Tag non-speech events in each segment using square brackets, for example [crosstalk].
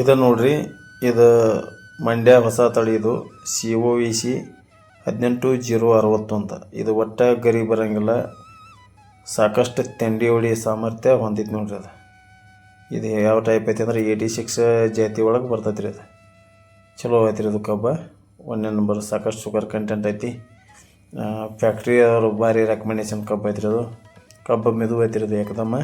ಇದು ನೋಡ್ರಿ, ಇದು ಮಂಡ್ಯ ಹೊಸ ತಳಿ ಇದು ಸಿ ಒ ವಿ ಸಿ ಹದಿನೆಂಟು ಜೀರೋ ಅರವತ್ತು ಅಂತ ಇದು ಒಟ್ಟ ಗರಿ ಬರಂಗಿಲ್ಲ, ಸಾಕಷ್ಟು ತಿಂಡಿ ಹೊಡಿ ಸಾಮರ್ಥ್ಯ ಹೊಂದಿತ್ತು ನೋಡ್ರಿ ಅದು. ಇದು ಯಾವ ಟೈಪ್ ಐತಿ ಅಂದ್ರೆ ಏಯ್ಟಿ ಸಿಕ್ಸ್ ಜಾತಿ ಒಳಗೆ ಬರ್ತೈತೆ ರೀ ಅದು. ಚಲೋ ಐತಿ ರೀ ಅದು ಕಬ್ಬ. ಒನ್ನೆ ನಂಬರ್ ಸಾಕಷ್ಟು ಶುಗರ್ ಕಂಟೆಂಟ್ ಐತಿ. ಫ್ಯಾಕ್ಟ್ರಿ ಅವರು ಭಾರಿ ರೆಕಮೆಂಡೇಶನ್ ಕಬ್ಬು ಐತ್ರಿ ಅದು. ಕಬ್ಬು ಮೆದು ಐತಿ ರೀ ಅದು ಏಕದಮ್ಮ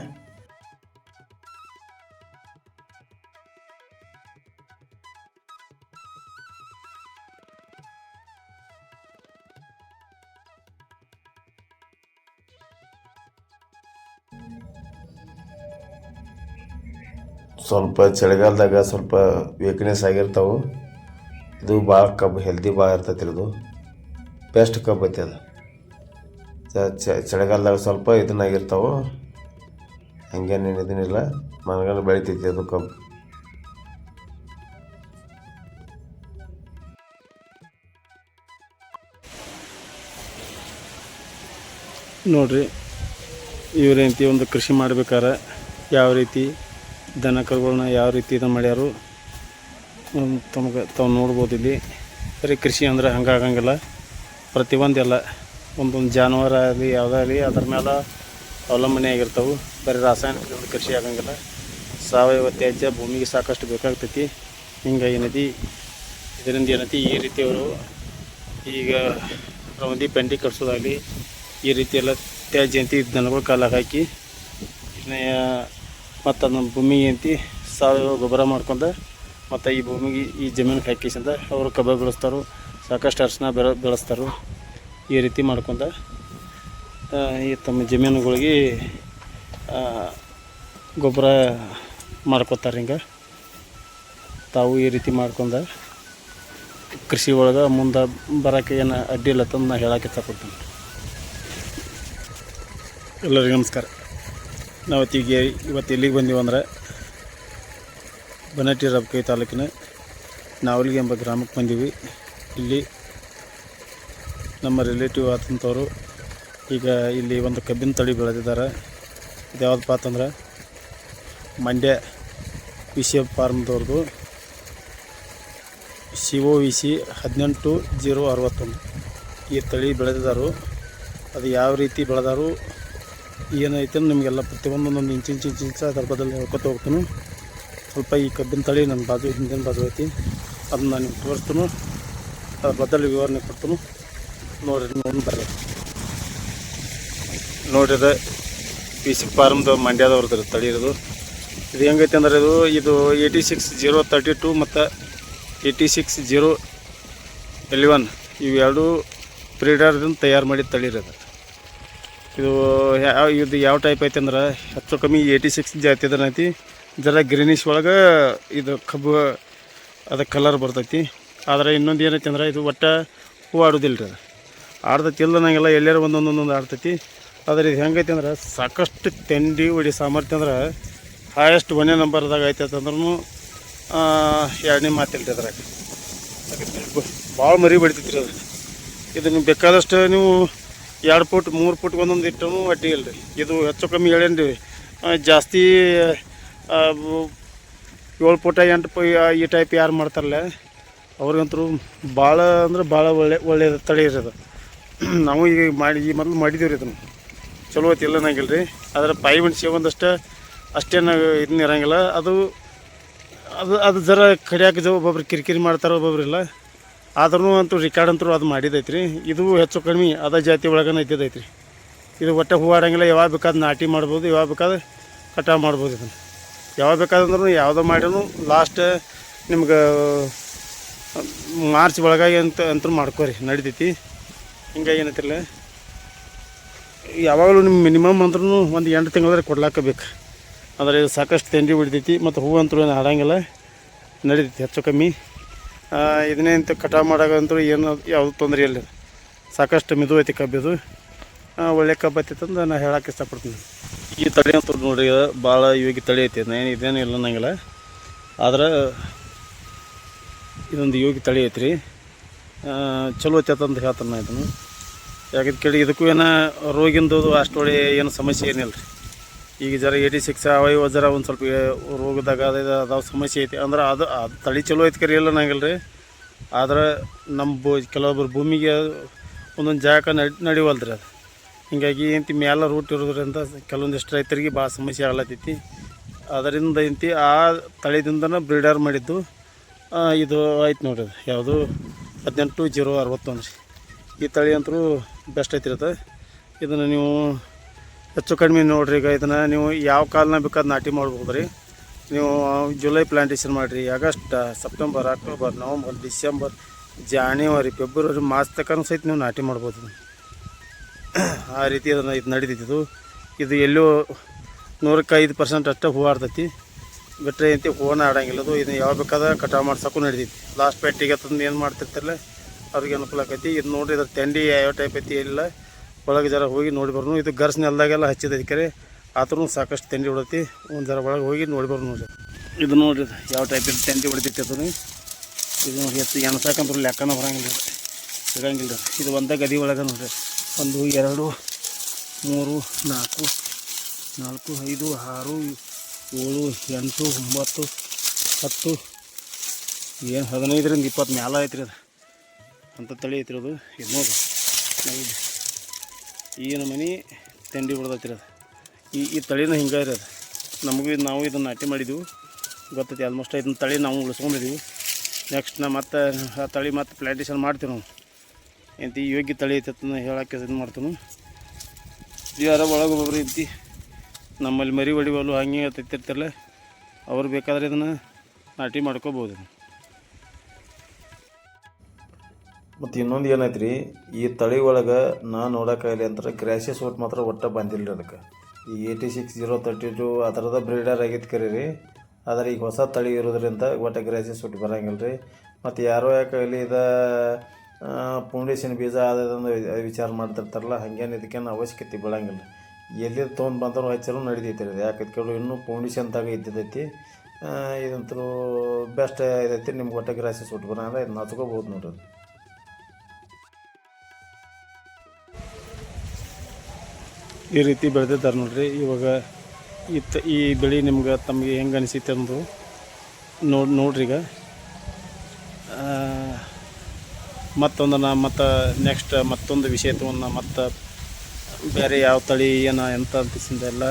ಸ್ವಲ್ಪ ಚಳಿಗಾಲದಾಗ ಸ್ವಲ್ಪ ವೀಕ್ನೆಸ್ ಆಗಿರ್ತಾವೆ. ಇದು ಭಾಳ ಕಬ್ಬು ಹೆಲ್ದಿ ಭಾಳ ಇರ್ತೈತಿ ಇದು. ಬೆಸ್ಟ್ ಕಬ್ಬು ಐತಿ ಅದು. ಚಳಿಗಾಲದಾಗ ಸ್ವಲ್ಪ ಇದನ್ನಾಗಿರ್ತಾವೆ ಹಂಗೇನೇನು ಇದನ್ನಿಲ್ಲ ಮನಗಂಡು ಬೆಳಿತೈತಿ ಅದು ಕಬ್ಬು ನೋಡ್ರಿ ಇವ್ರೇಂತಿ ಒಂದು ಕೃಷಿ ಮಾಡ್ಬೇಕಾರೆ, ಯಾವ ರೀತಿ ದನ ಕರುಗಳನ್ನ ಯಾವ ರೀತಿ ಇದನ್ನು ಮಾಡ್ಯಾರು ತಮಗೆ ತಾವು ನೋಡ್ಬೋದು ಇಲ್ಲಿ. ಬರೀ ಕೃಷಿ ಅಂದ್ರೆ ಹಂಗಾಗಂಗಿಲ್ಲ. ಪ್ರತಿಯೊಂದೆಲ್ಲ ಒಂದೊಂದು ಜಾನುವಾರು ಆಗಲಿ ಯಾವುದಾಗಲಿ ಅದ್ರ ಮೇಲೆ ಅವಲಂಬನೆ ಆಗಿರ್ತವೆ. ಬರೀ ರಾಸಾಯನಿಕ ಕೃಷಿ ಆಗಂಗಿಲ್ಲ. ಸಾವಯವ ತ್ಯಾಜ್ಯ ಭೂಮಿಗೆ ಸಾಕಷ್ಟು ಬೇಕಾಗ್ತೈತಿ. ಹಿಂಗೆ ಏನೈತಿ ಇದರಿಂದ ಏನೈತಿ, ಈ ರೀತಿ ಅವರು ಈಗ ರವಂದಿ ಪೆಂಡಿ ಕಟ್ಸೋದಾಗಲಿ, ಈ ರೀತಿಯೆಲ್ಲ ತ್ಯಾಜ್ಯ ಅಂತಿ ದನಗಳ ಕಾಲಾಗ ಹಾಕಿ ಮತ್ತು ನಮ್ಮ ಭೂಮಿಗೆ ಅಂತಿ ಸಾವಯವ ಗೊಬ್ಬರ ಮಾಡ್ಕೊಂಡು ಮತ್ತು ಈ ಭೂಮಿಗೆ ಈ ಜಮೀನು ಹಾಕಿಸಿಂದ ಅವರು ಕಬ್ಬ ಬೆಳೆಸ್ತಾರೋ, ಸಾಕಷ್ಟು ಅರಿಶಿನ ಬೆಳೆ, ಬೆಳೆಸ್ತಾರೆ. ಈ ರೀತಿ ಮಾಡ್ಕೊಂಡು ಈ ತಮ್ಮ ಜಮೀನುಗಳಿಗೆ ಗೊಬ್ಬರ ಮಾಡ್ಕೊತಾರೆ ಹಿಂಗೆ. ತಾವು ಈ ರೀತಿ ಮಾಡ್ಕೊಂಡ, ಕೃಷಿ ಒಳಗೆ ಮುಂದೆ ಬರೋಕ್ಕೆ ಏನು ಅಡ್ಡಿ ಇಲ್ಲ ತಂದು ನಾನು ಹೇಳೋಕ್ಕೆ ಇಷ್ಟಪಡ್ತೀನಿ. ಎಲ್ಲರಿಗೂ ನಮಸ್ಕಾರ. ನಾವು ಇವತ್ತಿಗೆ ಇವತ್ತು ಎಲ್ಲಿಗೆ ಬಂದೀವಿ ಅಂದರೆ ಬನಟ್ಟಿ ರಬ್ಕೈ ತಾಲೂಕಿನ ನಾವಲಿಗೆ ಎಂಬ ಗ್ರಾಮಕ್ಕೆ ಬಂದೀವಿ. ಇಲ್ಲಿ ನಮ್ಮ ರಿಲೇಟಿವ್ ಆದಂಥವ್ರು ಈಗ ಇಲ್ಲಿ ಒಂದು ಕಬ್ಬಿನ ತಳಿ ಬೆಳೆದಿದ್ದಾರೆ. ಇದು ಯಾವುದಪ್ಪ ಅಂತಂದ್ರೆ ಮಂಡ್ಯ ಎಫ್ ಫಾರ್ಮ್ದವ್ರದ್ದು ಸಿ ಒ ವಿ ಸಿ ಹದಿನೆಂಟು ಜೀರೋ ಅರವತ್ತೊಂದು. ಈ ತಳಿ ಬೆಳೆದಿದ್ದಾರು. ಅದು ಯಾವ ರೀತಿ ಬೆಳೆದಾರು ಏನೈತೆ ನಿಮಗೆಲ್ಲ ಪ್ರತಿಯೊಂದೊಂದೊಂದು ಇಂಚು ಇಂಚು ಇಂಚು ಇಂಚು ಅದ್ರ ಬದಲು ಹೇಳ್ಕೊತ ಹೋಗ್ತೀನಿ. ಸ್ವಲ್ಪ ಈ ಕಬ್ಬಿನ ತಳಿ ನನ್ನ ಬಾಜು ಹಿಂದಿನ ಬಾಜು ಐತಿ. ಅದನ್ನ ನಾನು ತೋರಿಸ್ತೀನಿ. ಅದ್ರ ಬದಲು ವಿವರಣೆ ಕೊಡ್ತೀನಿ. ನೋಡಿರಿ, ನೋಡಿ ಬರ್ರಿ. ನೋಡ್ರಿ ಪಿ ಸಿ ಫಾರ್ಮ್ದು ಮಂಡ್ಯದವ್ರದ್ದು ತಳಿ ಇರೋದು. ಇದು ಹೆಂಗೈತೆ ಅಂದ್ರೆ ಇದು ಇದು eighty six zero thirty two ಮತ್ತು ಏಯ್ಟಿ ಸಿಕ್ಸ್ ಜೀರೋ ಎಲಿವನ್ ಇವೆರಡೂ ಬ್ರೀಡರ್ದಿಂದ ತಯಾರು ಮಾಡಿದ ತಳಿ ಇರೋದು ಇದು ಯಾವ ಇದು ಯಾವ ಟೈಪ್ ಐತೆ ಅಂದ್ರೆ ಹೆಚ್ಚು ಕಮ್ಮಿ ಏಯ್ಟಿ ಸಿಕ್ಸ್ ಜಾತಿ ಐತಿ ಜರ ಗ್ರೀನಿಶ್ ಒಳಗೆ ಇದು ಕಬ್ಬು, ಅದು ಕಲರ್ ಬರ್ತೈತಿ. ಆದರೆ ಇನ್ನೊಂದು ಏನೈತಿ ಅಂದ್ರೆ ಇದು ಒಟ್ಟು ಹೂ ಆಡೋದಿಲ್ಲ ರೀ ಅದು ಇಲ್ಲ ನಂಗೆಲ್ಲ ಎಲ್ಲಾರು ಒಂದೊಂದೊಂದೊಂದು ಆಡ್ತೈತಿ. ಆದರೆ ಇದು ಹೆಂಗೈತಿ ಅಂದ್ರೆ ಸಾಕಷ್ಟು ತೆಂಡಿ ಹೊಡಿ ಸಾಮರ್ಥ್ಯ ಅಂದ್ರೆ ಹಾಯೆಸ್ಟ್ ಒಂದೇ ನಂಬರ್ದಾಗ ಐತೆ ಅಂತಂದ್ರೂ ಎರಡನೇ ಮಾತಿಲ್ಲ ರೀ ಅದ್ರಾಗ. ಭಾಳ ಮರಿ ಬಡಿತೈತಿ ರೀ ಅದು. ನೀವು ಬೇಕಾದಷ್ಟು ನೀವು ಎರಡು ಫುಟ್ ಮೂರು ಫುಟ್ ಒಂದೊಂದು ಇಟ್ಟನು ಅಡ್ಡಿ ಇಲ್ಲ ರೀ ಇದು ಹೆಚ್ಚು ಕಮ್ಮಿ ಹೇಳೇನು ರೀ ಜಾಸ್ತಿ ಏಳು ಫುಟ ಎಂಟು ಈ ಟೈಪ್ ಯಾರು ಮಾಡ್ತಾರಲ್ಲ, ಅವ್ರಿಗಂತೂ ಭಾಳ ಅಂದ್ರೆ ಭಾಳ ಒಳ್ಳೆ ಒಳ್ಳೆಯ ತಳಿ ರೀ ಅದು. [clears throat] ನಾವು ಈಗ ಮಾಡಿ, ಈ ಮೊದಲು ಮಾಡಿದ್ದೀವಿ ರೀ ಇದನ್ನು. ಚಲೋ ಐತಿ ಇಲ್ಲ ನಂಗಿಲ್ಲ ರೀ ಆದರೆ ಪಾಯಿ ಮೆಣಸಿ ಒಂದಷ್ಟು, ಅಷ್ಟೇನು ಇದನ್ನ ಇರೋಂಗಿಲ್ಲ. ಅದು ಅದು ಅದು ಜರ ಕಡಿಯಾಕ ಒಬ್ಬೊಬ್ರು ಕಿರಿಕಿರಿ ಮಾಡ್ತಾರೆ, ಒಬ್ಬೊಬ್ರು ಇಲ್ಲ. ಆದ್ರೂ ಅಂತೂ ರಿಕಾರ್ಡ್ ಅಂತೂ ಅದು ಮಾಡಿದೈತ್ರಿ. ಇದು ಹೆಚ್ಚು ಕಡಿಮೆ ಅದ ಜಾತಿ ಒಳಗನ ರೀ ಇದು ಒಟ್ಟೆ ಹೂ ಆಡಂಗಿಲ್ಲ, ಯಾವಾಗ ಬೇಕಾದ ನಾಟಿ ಮಾಡ್ಬೋದು, ಯಾವಾಗ ಬೇಕಾದ ಕಟಾವು ಮಾಡ್ಬೋದು ಇದನ್ನು. ಯಾವಾಗ ಬೇಕಾದಂದ್ರೂ ಯಾವುದೋ ಮಾಡ್ರೂ ಲಾಸ್ಟ್ ನಿಮ್ಗೆ ಮಾರ್ಚ್ ಒಳಗಾಗಿ ಅಂತ ಅಂತೂ ಮಾಡ್ಕೋರಿ, ನಡಿತೈತಿ. ಹಿಂಗಾಗಿ ಏನೈತಿಲ್ಲ ಯಾವಾಗಲೂ ನಿಮ್ಮ ಮಿನಿಮಮ್ ಅಂದ್ರೂ ಒಂದು ಎಂಟು ತಿಂಗಳಾದ್ರೆ ಕೊಡ್ಲಾಕಬೇಕು. ಅಂದರೆ ಸಾಕಷ್ಟು ತಿಂಡಿ ಬಿಡ್ತೈತಿ, ಮತ್ತು ಹೂವು ಅಂತೂ ಏನು ಹಾಡಂಗಿಲ್ಲ ನಡೀತೈತಿ, ಹೆಚ್ಚು ಕಮ್ಮಿ. ಇದನ್ನೇ ಅಂತ ಕಟಾವು ಮಾಡಾಗಂತೂ ಏನು ಯಾವುದು ತೊಂದರೆ ಇಲ್ಲ. ಸಾಕಷ್ಟು ಮಿದು ಐತಿ ಕಬ್ಬಿದು ಒಳ್ಳೆ ಕಬ್ಬು ಐತಿ ಅಂತ ನಾನು ಹೇಳಕ್ಕೆ ಇಷ್ಟಪಡ್ತೀನಿ. ಈ ತಳಿ ಅಂತ ನೋಡಿ ಭಾಳ ಇವಾಗ ತಳಿ ಐತಿ. ಏನು ಇದೇನು ಇಲ್ಲ ಅನ್ನಂಗಿಲ್ಲ. ಆದ್ರೆ ಇದೊಂದು ಯೋಗಿ ತಳಿ ಐತಿ ರೀ ಚಲೋ ಐತೆ ಅಂತ ಹೇಳ್ತಾನೆ ನಾ ಇದನ್ನು. ಯಾಕಂತ ಕೇಳಿ, ಇದಕ್ಕೂ ಏನೋ ರೋಗಿಂದು ಅಷ್ಟು ಒಳ್ಳೆ ಏನು ಸಮಸ್ಯೆ ಏನಿಲ್ಲ ರೀ ಈಗ ಜರ ಏಯ್ಟಿ ಸಿಕ್ಸ್ ಅವಯವ ಜರ ಒಂದು ಸ್ವಲ್ಪ ರೋಗದಾಗ ಅದು ಅದಾವ ಸಮಸ್ಯೆ ಐತಿ ಅಂದ್ರೆ ಅದು ಅದು ತಳಿ ಚಲೋ ಐತಿ ಕರಿ ಇಲ್ಲ ನಂಗಿಲ್ಲ ರೀ ಆದ್ರೆ ನಮ್ಮ ಬು ಕೆಲವೊಬ್ಬರು ಭೂಮಿಗೆ ಒಂದೊಂದು ಜಾಗ ನಡಿ, ನಡಿವಲ್ದ್ರಿ ಅದು. ಹಿಂಗಾಗಿ ಇಂತಿ ಮೇಲೆ ರೂಟ್ ಇರೋದ್ರಿಂದ ಕೆಲವೊಂದಿಷ್ಟು ರೈತರಿಗೆ ಭಾಳ ಸಮಸ್ಯೆ ಆಗ್ಲತ್ತೈತಿ. ಅದರಿಂದ ಇಂತಿ ಆ ತಳಿದಿಂದನೇ ಬ್ರೀಡರ್ ಮಾಡಿದ್ದು ಇದು ಆಯ್ತು ನೋಡ್ರಿ ಅದು. ಯಾವುದು? ಹದಿನೆಂಟು ಜೀರೋ ಅರವತ್ತೊಂದು ರೀ ಈ ತಳಿ ಅಂತೂ ಬೆಸ್ಟ್ ಐತಿ ಅದು. ಇದನ್ನು ನೀವು ಹೆಚ್ಚು ಕಡಿಮೆ ನೋಡಿರಿ ಈಗ ಇದನ್ನು ನೀವು ಯಾವ ಕಾಲನ ಬೇಕಾದ್ರೆ ನಾಟಿ ಮಾಡ್ಬೋದು ರೀ. ನೀವು ಜುಲೈ ಪ್ಲಾಂಟೇಶನ್ ಮಾಡಿರಿ August September October November December January February March ತನಕ ಸಹಿತ ನೀವು ನಾಟಿ ಮಾಡ್ಬೋದು ಆ ರೀತಿ ಅದನ್ನು ಇದು ನಡೀತಿದ್ದು ಇದು ಎಲ್ಲೋ ನೂರಕ್ಕೆ ಐದು ಪರ್ಸೆಂಟ್ ಅಷ್ಟೇ ಹೂ ಆಡ್ತೈತಿ. ಬಿಟ್ಟರೆ ಅಂತ ಆಡೋಂಗಿಲ್ಲ. ಅದು ಇದನ್ನ ಯಾವ ಬೇಕಾದ್ರೆ ಕಟಾವು ಮಾಡ್ಸೋಕ್ಕೂ ನಡೆದಿತ್ತು ಲಾಸ್ಟ್ ಪೆಟ್ಟಿಗೆ ತಂದು ಏನು ಮಾಡ್ತಿರ್ತಾರಲ್ಲ, ಅವ್ರಿಗೆ ಅನುಕೂಲ ಆಕೈತಿ. ಇದು ನೋಡ್ರಿ ಇದ್ರ ತಿಂಡಿ ಯಾವ ಟೈಪ್ ಐತಿ, ಇಲ್ಲ. ಒಳಗೆ ಜರ ಹೋಗಿ ನೋಡಿ ಇದು ಗರ್ಸ್ ನೆಲದಾಗೆಲ್ಲ ಹಚ್ಚಿದ ಕರೆ ಆದ್ರೂ ಸಾಕಷ್ಟು ತೆಂಡಿ ಹೊಡತಿ. ಒಂದು ಜರ ಒಳಗೆ ಹೋಗಿ ನೋಡಿ ಬರ್ನು ಇದು ನೋಡ್ರಿ ಯಾವ ಟೈಪ್ ತಂಡಿ ತೆಂಡಿ ಹೊಡಿತೈತಿ ಅದು ಇದು ನೋಡಿ ಎತ್ತು ಎಣಸಾಕಂದ್ರೆ ಲೆಕ್ಕನ ಬರಂಗಿಲ್ಲ. ಸಿಗಂಗಿಲ್ಲ. ಇದು ಒಂದೇ ಗದಿ ಒಳಗೆ ನೋಡ್ರಿ. ಒಂದು, ಎರಡು, ಮೂರು, ನಾಲ್ಕು ನಾಲ್ಕು, ಐದು, ಆರು, ಏಳು, ಎಂಟು, ಒಂಬತ್ತು, ಹತ್ತು, ಏನು ಹದಿನೈದರಿಂದ ಇಪ್ಪತ್ತು ಮ್ಯಾಲ ಐತ್ರಿ ಅದು ಅಂತ ತಳಿ ಐತ್ರಿ ಅದು ಇದು ನೋಡ್ರಿ. ಈ ನಮೂನಿ ತಿಂಡಿ ಬಿಡ್ದೈತ್ರಿ ಅದು. ಈ ಈ ತಳಿನ ಹಿಂಗೆ ಇರೋದು ನಮಗೂ ಇದು ನಾವು ಇದನ್ನು ನಾಟಿ ಮಾಡಿದ್ದೀವಿ ಗೊತ್ತೈತಿ ಆಲ್ಮೋಸ್ಟ್ ಇದನ್ನ ತಳಿ ನಾವು ಉಳಿಸ್ಕೊಂಡಿದ್ದೀವಿ ನೆಕ್ಸ್ಟ್ ನಾ ಮತ್ತೆ ಆ ತಳಿ ಮತ್ತೆ ಪ್ಲ್ಯಾಂಟೇಷನ್ ಮಾಡ್ತೀವಿ ನಾವು. ಎಂತ ಈ ಯೋಗ್ಯ ತಳಿ ಐತೆ ಹೇಳಕ್ಕೆ ಇದು ಮಾಡ್ತಾನು. ಯಾರ ಒಳಗೆ ಒಬ್ಬರು ಇಂತಿ ನಮ್ಮಲ್ಲಿ ಮರಿ ಹೊಡಿವಲ್ಲು ಹಂಗೆ ತಿರ್ತಿರಲ್ಲ ಅವ್ರು ಬೇಕಾದ್ರೆ ಇದನ್ನು ನಾಟಿ ಮಾಡ್ಕೋಬೋದು. ಮತ್ತು ಇನ್ನೊಂದು ಏನೈತೆ ರೀ ಈ ತಳಿ ಒಳಗೆ ನಾ ನೋಡೋಕ್ಕಾಗಲಿ ಅಂದ್ರೆ ಗ್ರ್ಯಾಸಸ್ ಒಟ್ಟು ಮಾತ್ರ ಒಟ್ಟು ಬಂದಿಲ್ಲ ರೀ ಅದಕ್ಕೆ. ಈ eighty six zero thirty two ಆ ಥರದ ಬ್ರೀಡರ್ ಆಗಿತ್ತು ಕರೀ ರೀ ಆದರೆ ಈಗ ಹೊಸ ತಳಿ ಇರೋದ್ರಿಂದ ಒಟ್ಟು ಗ್ರ್ಯಾಸಸ್ ಒಟ್ಟು ಬರೋಂಗಿಲ್ಲ ರೀ ಮತ್ತು ಯಾರೋ ಯಾಕಾಗಲಿ ಇದು ಫೌಂಡೇಶನ್ ಬೀಜ ಆದದಂದು ವಿಚಾರ ಮಾಡ್ತಿರ್ತಾರಲ್ಲ, ಹಂಗೇನು ಇದಕ್ಕೇನು ಅವಶ್ಯಕತೆ ಬೀಳಂಗಿಲ್ಲ ಎಲ್ಲಿ ತೊಗೊಂಡು ಬಂದರೂ ಹಚ್ಚಲು ನಡೀತೈತೆ ರೀ ಯಾಕೆ ಕೇಳು, ಇನ್ನೂ ಪೌಂಡೇಶನ್ದಾಗ ಇದ್ದಿದ್ದೈತಿ. ಇದಂತರೂ ಇದಂತೂ ಬೆಸ್ಟ್ ಇದೈತಿ, ನಿಮ್ಗೆ ಒಟ್ಟು ಗ್ರಾಸಿಯಸ್ ಓಟ್ ಬರೋಂಗಿಲ್ಲ ಇದನ್ನ ಹಚ್ಕೋಬೋದು ನೋಡ್ರಿ ಈ ರೀತಿ ಬೆಳೆದಿದ್ದಾರೆ ನೋಡ್ರಿ. ಇವಾಗ ಇತ್ತ ಈ ಬೆಳೆ ನಿಮ್ಗೆ ತಮಗೆ ಹೆಂಗೆ ಅನಿಸುತ್ತೆ ಅಂದರು ನೋಡಿ ನೋಡ್ರಿ ಈಗ. ಮತ್ತೊಂದು ನಾ ಮತ್ತು ನೆಕ್ಸ್ಟ್ ಮತ್ತೊಂದು ವಿಷಯ ತೊಗೊಂಡು ಮತ್ತು ಬೇರೆ ಯಾವ ತಳಿ, ಏನು ಎಂಥ ಅಂತಿಸಿಂದ ಎಲ್ಲ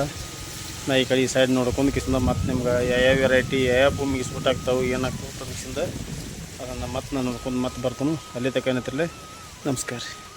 ನಾ ಈ ಕಡೆ ಈ ಸೈಡ್ ನೋಡ್ಕೊಂಡು ಕಿಸಿಂದ ಮತ್ತು ನಿಮ್ಗೆ ಯಾವ ವೆರೈಟಿ ಯಾವ ಭೂಮಿಗೆ ಸೂಟ್ ಆಗ್ತಾವೆ ಏನಾಗ್ತಾವೆ ಕಿಸಿಂದ ಅದನ್ನು ಮತ್ತೆ ನಾನು ನೋಡ್ಕೊಂಡು ಮತ್ತೆ ಬರ್ತಾನು. ಅಲ್ಲೇ ತಕ್ಕ ನಮಸ್ಕಾರ ರೀ.